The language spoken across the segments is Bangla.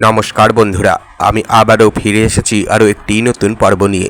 নমস্কার বন্ধুরা, আমি আবারও ফিরে এসেছি আরও একটি নতুন পর্ব নিয়ে।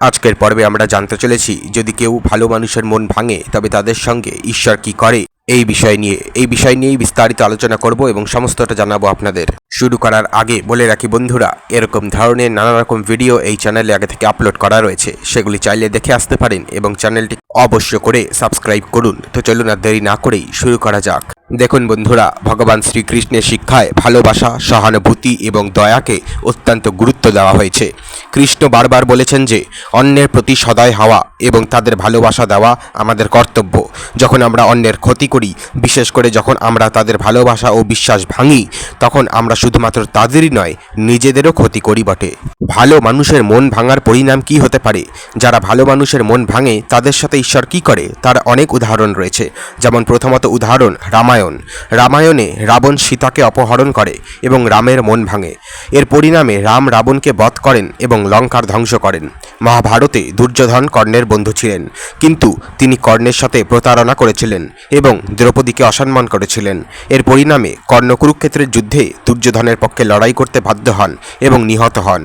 আজকের পর্বে আমরা জানতে চলেছি, যদি কেউ ভালো মানুষের মন ভাঙে, তবে তাদের সঙ্গে ঈশ্বর কি করে? এই বিষয় নিয়ে, এই বিষয় নিয়েই বিস্তারিত আলোচনা করব এবং সমস্তটা জানাব আপনাদের। শুরু করার আগে বলে রাখি বন্ধুরা, এরকম ধরনের নানা রকম ভিডিও এই চ্যানেলে আগে থেকে আপলোড করা রয়েছে। সেগুলি চাইলে দেখে আসতে পারেন এবং চ্যানেলটি অবশ্য করে সাবস্ক্রাইব করুন। তো চলুন আর দেরি না করেই শুরু করা যাক। দেখুন বন্ধুরা, ভগবান শ্রীকৃষ্ণের শিক্ষায় ভালোবাসা, সহানুভূতি এবং দয়াকে অত্যন্ত গুরুত্ব দেওয়া হয়েছে। কৃষ্ণ বারবার বলেছেন যে, অন্যের প্রতি সদয় হওয়া এবং তাদের ভালোবাসা দেওয়া আমাদের কর্তব্য। যখন আমরা অন্যের ক্ষতি করি, বিশেষ করে যখন আমরা তাদের ভালোবাসা ও বিশ্বাস ভাঙি, তখন আমরা শুধুমাত্র তাদেরই নয়, নিজেদেরও ক্ষতি করি বটে। ভালো মানুষের মন ভাঙার পরিণাম কি হতে পারে? যারা ভালো মানুষের মন ভাঙে, তাদের সাথে ঈশ্বর কি করে? তার অনেক উদাহরণ রয়েছে। যেমন প্রথমত উদাহরণ, রামায়ণ। রামায়ণে রাবণ সীতাকে অপহরণ করে এবং রামের মন ভাঙে। এর পরিণামে রাম রাবণকে বধ করেন এবং লঙ্কার ধ্বংস করেন। মহাভারতে দুর্যোধন কর্ণের বন্ধু ছিলেন, কিন্তু তিনি কর্ণের সাথে প্রতারণা করেছিলেন এবং দ্রৌপদীকে অসম্মান করেছিলেন। এর পরিণামে কর্ণ কুরুক্ষেত্রের যুদ্ধে দুর্যোধনের পক্ষে লড়াই করতে বাধ্য হন এবং নিহত হন।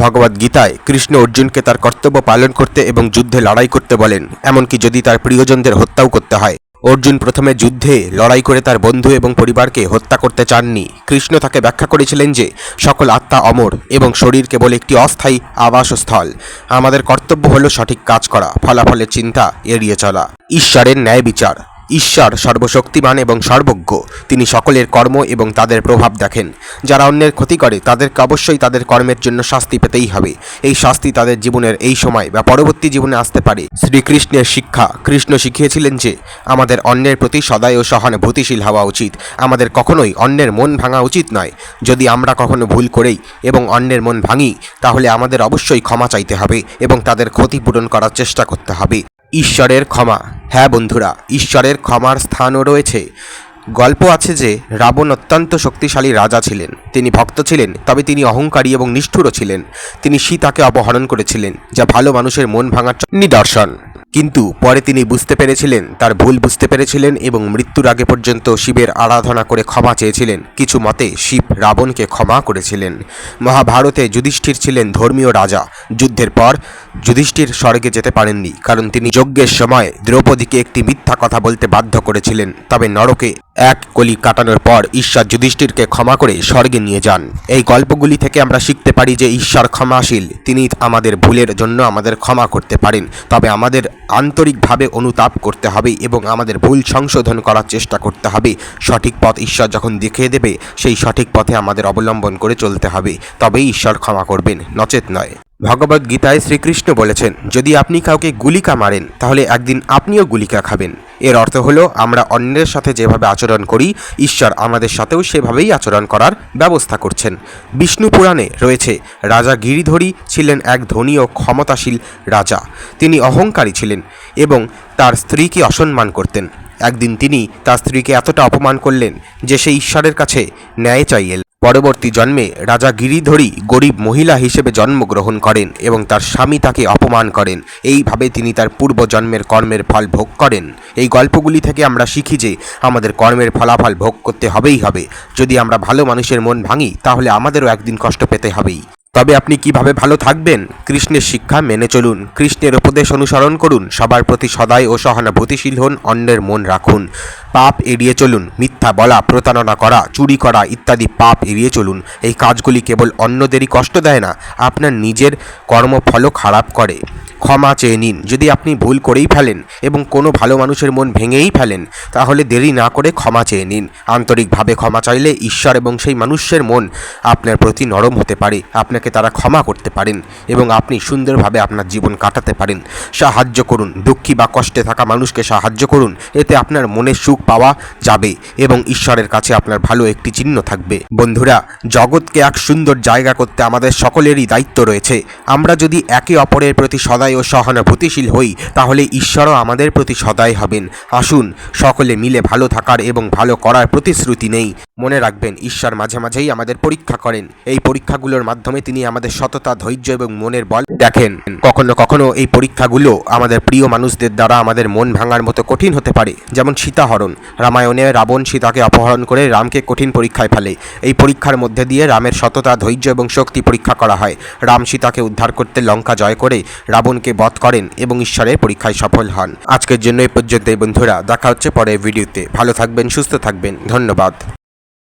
ভগবদ গীতায় কৃষ্ণ অর্জুনকে তার কর্তব্য পালন করতে এবং যুদ্ধে লড়াই করতে বলেন, এমনকি যদি তার প্রিয়জনদের হত্যাও করতে হয়। অর্জুন প্রথমে যুদ্ধে লড়াই করে তার বন্ধু এবং পরিবারকে হত্যা করতে চাননি। কৃষ্ণ তাকে ব্যাখ্যা করেছিলেন যে, সকল আত্মা অমর এবং শরীর কেবল একটি অস্থায়ী আবাসস্থল। আমাদের কর্তব্য হল সঠিক কাজ করা, ফলাফলের চিন্তা এড়িয়ে চলা। ঈশ্বরের ন্যায় বিচার। ঈশ্বর সর্বশক্তিমান এবং সর্বজ্ঞ। তিনি সকলের কর্ম এবং তাদের প্রভাব দেখেন। যারা অন্যের ক্ষতি করে, তাদেরকে অবশ্যই তাদের কর্মের জন্য শাস্তি পেতেই হবে। এই শাস্তি তাদের জীবনের এই সময় বা পরবর্তী জীবনে আসতে পারে। শ্রীকৃষ্ণের শিক্ষা। কৃষ্ণ শিখিয়েছিলেন যে, আমাদের অন্যের প্রতি সদয় ও সহানুভূতিশীল হওয়া উচিত। আমাদের কখনোই অন্যের মন ভাঙা উচিত নয়। যদি আমরা কখনো ভুল করেই এবং অন্যের মন ভাঙি, তাহলে আমাদের অবশ্যই ক্ষমা চাইতে হবে এবং তাদের ক্ষতিপূরণ করার চেষ্টা করতে হবে। ঈশ্বরের ক্ষমা। হ্যাঁ বন্ধুরা, ঈশ্বরের ক্ষমার স্থানও রয়েছে। গল্প আছে যে, রাবণ অত্যন্ত শক্তিশালী রাজা ছিলেন। তিনি ভক্ত ছিলেন, তবে তিনি অহংকারী এবং নিষ্ঠুরও ছিলেন। তিনি সীতাকে অপহরণ করেছিলেন, যা ভালো মানুষের মন ভাঙার নিদর্শন। কিন্তু পরে তিনি বুঝতে পেরেছিলেন, তার ভুল বুঝতে পেরেছিলেন এবং মৃত্যুর আগে পর্যন্ত শিবের আরাধনা করে ক্ষমা চেয়েছিলেন। কিছু মতে, শিব রাবণকে ক্ষমা করেছিলেন। মহাভারতে যুধিষ্ঠির ছিলেন ধর্মীয় রাজা। যুদ্ধের পর যুধিষ্ঠির স্বর্গে যেতে পারেননি, কারণ তিনি যজ্ঞের সময় দ্রৌপদীকে একটি মিথ্যা কথা বলতে বাধ্য করেছিলেন। তবে নরকে এক কলি কাটানোর পর ঈশ্বর যুধিষ্ঠিরকে ক্ষমা করে স্বর্গে নিয়ে যান। এই গল্পগুলি থেকে আমরা শিখতে পারি যে ঈশ্বর ক্ষমাশীল, তিনি আমাদের ভুলের জন্য আমাদের ক্ষমা করতে পারেন, তবে আমাদের আন্তরিকভাবে অনুতাপ করতে হবে এবং আমাদের ভুল সংশোধন করার চেষ্টা করতে হবে। সঠিক পথ ঈশ্বর যখন দেখিয়ে দেবে, সেই সঠিক পথে আমাদের অবলম্বন করে চলতে হবে, তবেই ঈশ্বর ক্ষমা করবেন, নচেত নয়। ভগবদ গীতায় শ্রীকৃষ্ণ বলেছেন, যদি আপনি কাউকে গুলিকা মারেন, তাহলে একদিন আপনিও গুলিকা খাবেন। এর অর্থ হলো, আমরা অন্যের সাথে যেভাবে আচরণ করি, ঈশ্বর আমাদের সাথেও সেভাবেই আচরণ করার ব্যবস্থা করছেন। বিষ্ণু পুরাণে রয়েছে, রাজা গিরিধরী ছিলেন এক ধনী ও ক্ষমতাশীল রাজা। তিনি অহংকারী ছিলেন এবং তার স্ত্রীকে অসম্মান করতেন। একদিন তিনি তার স্ত্রীকে এতটা অপমান করলেন যে সে ঈশ্বরের কাছে ন্যায় চাইলেন। পরবর্তী জন্মে রাজা গিরিধরী গরিব মহিলা হিসেবে জন্মগ্রহণ করেন এবং তার স্বামী তাকে অপমান করেন। এইভাবে তিনি তার পূর্ব জন্মের কর্মের ফল ভোগ করেন। এই গল্পগুলি থেকে আমরা শিখি যে আমাদের কর্মের ফলাফল ভোগ করতে হবেই হবে। যদি আমরা ভালো মানুষের মন ভাঙি, তাহলে আমাদেরও একদিন কষ্ট পেতে হবেই। তবে আপনি কীভাবে ভালো থাকবেন? কৃষ্ণের শিক্ষা মেনে চলুন। কৃষ্ণের উপদেশ অনুসরণ করুন। সবার প্রতি সদায় ও সহানুভূতিশীল হন, অন্যের মন রাখুন। পাপ এড়িয়ে চলুন। মিথ্যা বলা, প্রতারণা করা, চুরি করা ইত্যাদি পাপ এড়িয়ে চলুন। এই কাজগুলি কেবল অন্যদেরই কষ্ট দেয় না, আপনার নিজের কর্মফলও খারাপ করে। ক্ষমা চেয়ে নিন। যদি আপনি ভুল করেই ফেলেন এবং কোনো ভালো মানুষের মন ভেঙেই ফেলেন, তাহলে দেরি না করে ক্ষমা চেয়ে নিন। আন্তরিকভাবে ক্ষমা চাইলে ঈশ্বর এবং সেই মানুষের মন আপনার প্রতি নরম হতে পারে। আপনাকে তারা ক্ষমা করতে পারেন এবং আপনি সুন্দরভাবে আপনার জীবন কাটাতে পারেন। সাহায্য করুন, দুঃখী বা কষ্টে থাকা মানুষকে সাহায্য করুন, এতে আপনার মনে সুখ পাওয়া যাবে এবং ঈশ্বরের কাছে আপনার ভালো একটি চিহ্ন থাকবে। বন্ধুরা, জগৎকে এক সুন্দর জায়গা করতে আমাদের সকলেরই দায়িত্ব রয়েছে। আমরা যদি একে অপরের প্রতি সদয় ও সহানুভূতিশীল হই, তাহলে ঈশ্বরও আমাদের প্রতি সদয় হবেন। আসুন, সকলে মিলে ভালো থাকার এবং ভালো করার প্রতিশ্রুতি নেই। মনে রাখবেন, ঈশ্বর মাঝে মাঝেই আমাদের পরীক্ষা করেন। এই পরীক্ষাগুলোর মাধ্যমে তিনি আমাদের সততা, ধৈর্য এবং মনের বল দেখেন। কখনো কখনো এই পরীক্ষাগুলো আমাদের প্রিয় মানুষদের দ্বারা আমাদের মন ভাঙার মতো কঠিন হতে পারে। যেমন সীতাহরণ। রামায়ণে রাবণ সীতাকে অপহরণ করে রামকে কঠিন পরীক্ষায় ফেলে। এই পরীক্ষার মধ্যে দিয়ে রামের সততা, ধৈর্য এবং শক্তি পরীক্ষা করা হয়। রাম সীতাকে উদ্ধার করতে লঙ্কা জয় করে রাবণকে বধ করেন এবং ঈশ্বরের পরীক্ষায় সফল হন। আজকের জন্য এই পর্যন্তই বন্ধুরা। দেখা হচ্ছে পরের ভিডিওতে। ভালো থাকবেন, সুস্থ থাকবেন। ধন্যবাদ।